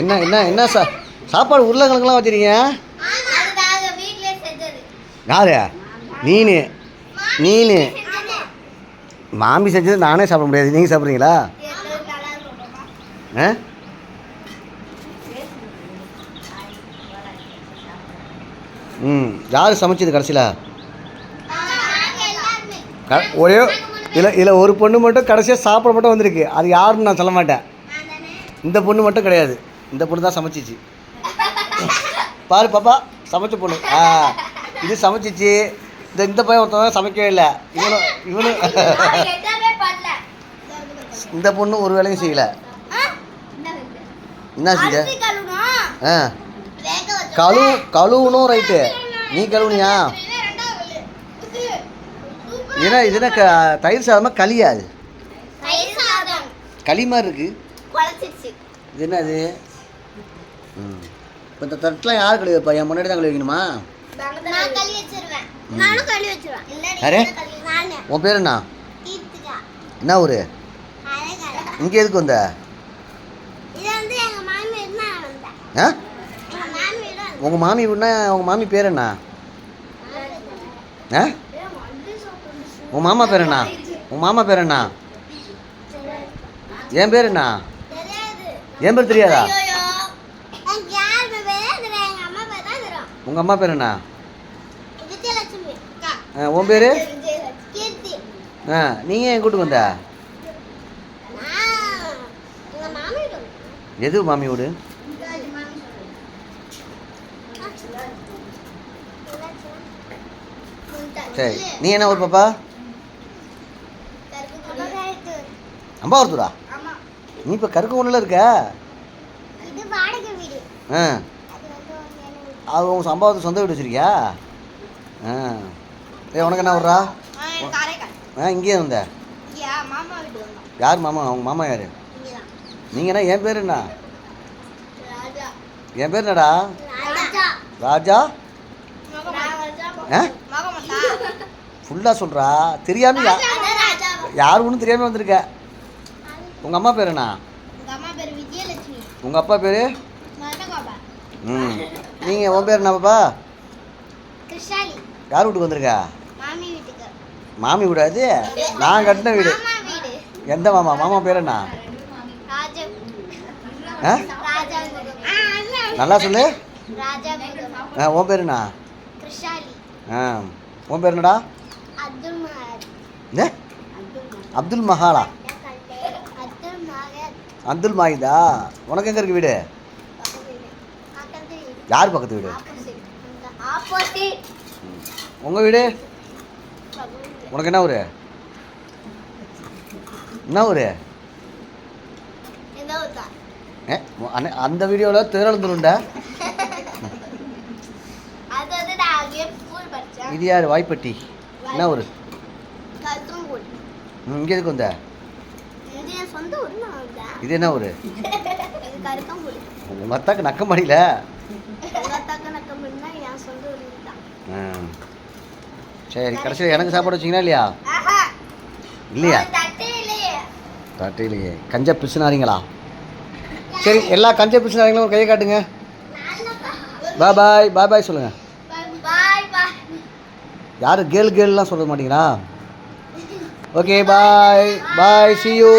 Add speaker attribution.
Speaker 1: என்ன என்ன என்ன சா சாப்பாடு உருளைக்கிழங்குலாம் வச்சுருக்கீங்க யாரு? நீனு. நீனு. மாமி செஞ்சது நானே சாப்பிட முடியாது. நீங்கள் சாப்பிட்றீங்களா? ஆ? ம். யார் சமைச்சது கடைசியில்? க ஒரே இதில் இதில் ஒரு பொண்ணு மட்டும் கடைசியாக சாப்பிட மட்டும் வந்திருக்கு. அது யாருன்னு நான் சொல்ல மாட்டேன். இந்த பொண்ணு மட்டும் கிடையாது. இந்த பொண்ணு தான் சமைச்சிச்சு பாரு பாப்பா சமைச்ச பொண்ணு ஆ இது சமைச்சிச்சு இந்த இந்த பையன் ஒருத்தன் தான் சமைக்கவே இல்லை இவனு இவனு
Speaker 2: அவன் எதுவுமே பண்ணல
Speaker 1: இந்த பொண்ணு ஒரு வேலையும் செய்யலை?
Speaker 2: என்ன
Speaker 1: செஞ்ச
Speaker 2: கழுவணும்.
Speaker 1: ஆ கழு கழுவணும் ரைட்டு நீ கழுவுனியா. ஏன்னா இது என்ன தயிர் சாதமாக களியா அது. களி மாதிரி
Speaker 2: குழச்சிருச்சு.
Speaker 1: இது என்ன அது இப்போ இந்த தட்டெலாம் யார் கழுவி வைப்பா என் முன்னாடி தான் கழுவி வைக்கணுமா
Speaker 2: நான் கழுவி வச்சிருவேன். நானும் கழுவி வச்சிருவேன். இல்லடி,
Speaker 1: யாரு?
Speaker 2: நான் கழுவி- நானு.
Speaker 1: உன் பேர் என்ன
Speaker 2: கீர்த்திகா.
Speaker 1: என்ன ஊர். இங்கே எதுக்கு வந்த
Speaker 2: இது வந்து எங்க மாமி வீடு நான் வந்தேன்.
Speaker 1: ஆ உங்கள் மாமி வீடுனா உங்கள் மாமி பேர் என்ன ஆ உன் மாமா பேர் என்ன உன் மாமா பேர் என்ன என் பேர் என்ன
Speaker 2: தெரியாது.
Speaker 1: என் பேர் தெரியாதா
Speaker 2: ஐயோயோ. எனக்கு யார் பேர் தெரியாது. எங்க அம்மா பேர் தான் தெரியும்.
Speaker 1: உங்கள் அம்மா பேர் என்ன? உன் பேர்? ஆ நீங்கள் என் கூட்டுக்கு வந்த. எது மாமி வீடு? சரி நீ என்ன ஊர் பாப்பா? அம்பாவரத்தூரா
Speaker 2: ஆமா.
Speaker 1: நீ இப்போ இருக்க?
Speaker 2: இது வாடகை வீடு.
Speaker 1: ஆ
Speaker 2: அது வந்து ஒரு மேல வீடு.
Speaker 1: அது உங்கள் சம்பாவத்துக்கு சொந்த வீடு வச்சிருக்கியா? ஆ. ஏ உனக்கு என்ன
Speaker 2: காரைக்கால்.
Speaker 1: ஆ இங்கேயே வந்த. யார் மாமா? உங்கள் மாமா யார்? என்ன என் பேர் என்ன. என் பேர் என்னடா?
Speaker 2: ராஜா.
Speaker 1: ஃபுல்லாக சொல்கிறா தெரியாமல் யா. யார் ஒன்றும் தெரியாமல் வந்திருக்க? உங்கள் அம்மா பேர் என்ன? உங்கள் அப்பா பேர்? ம். நீங்கள் உன் பேர் என்ன பாப்பா?
Speaker 2: கிருஷாலி
Speaker 1: யார் வீட்டுக்கு வந்திருக்க?
Speaker 2: மாமி
Speaker 1: வீடு அது நான் கட்டின வீடு. எந்த மாமா? மாமா பேர் என்ன. நல்லா சொல்லு. ஆ உன் பேர் என்ன? ஆ. உன் பேர் என்னடா?
Speaker 2: அப்துல்
Speaker 1: மஹாலா?
Speaker 2: அப்துல் மஹத்.
Speaker 1: உனக்கு எங்கே இருக்கு வீடு. யார் பக்கத்து வீடு?
Speaker 2: இந்த
Speaker 1: உங்கள் வீடு? உனக்கு என்ன ஊர்? என்ன ஊர்?
Speaker 2: இந்த
Speaker 1: ஏ அந்த வீடியோவில்
Speaker 2: படித்தேன்
Speaker 1: இது யார்? வாய்ப்பட்டி. என்ன ஊர்? இங்கே எதுக்கு வந்த?
Speaker 2: இது
Speaker 1: என்ன ஊர்? உங்கள் அத்தாக்கு நக்கம்படியில்
Speaker 2: எங்கள் அத்தாக்க நக்கம்புலினா என் சொந்த ஊர் தான்
Speaker 1: சரி கடைசியில் எனக்கு சாப்பாடு வச்சிங்களா இல்லையா? இல்லையா?
Speaker 2: தட்டு இல்லையே
Speaker 1: கஞ்ச பிசுனாரிங்களா சரி எல்லா கஞ்ச பிசுனாரிங்களும் ஒரு கையை காட்டுங்க. பாய் பாய் பாய் பாய் சொல்லுங்கள் யார் கேர்ள் கேர்ள்லாம் சொல்ல மாட்டீங்களா? Okay bye bye see you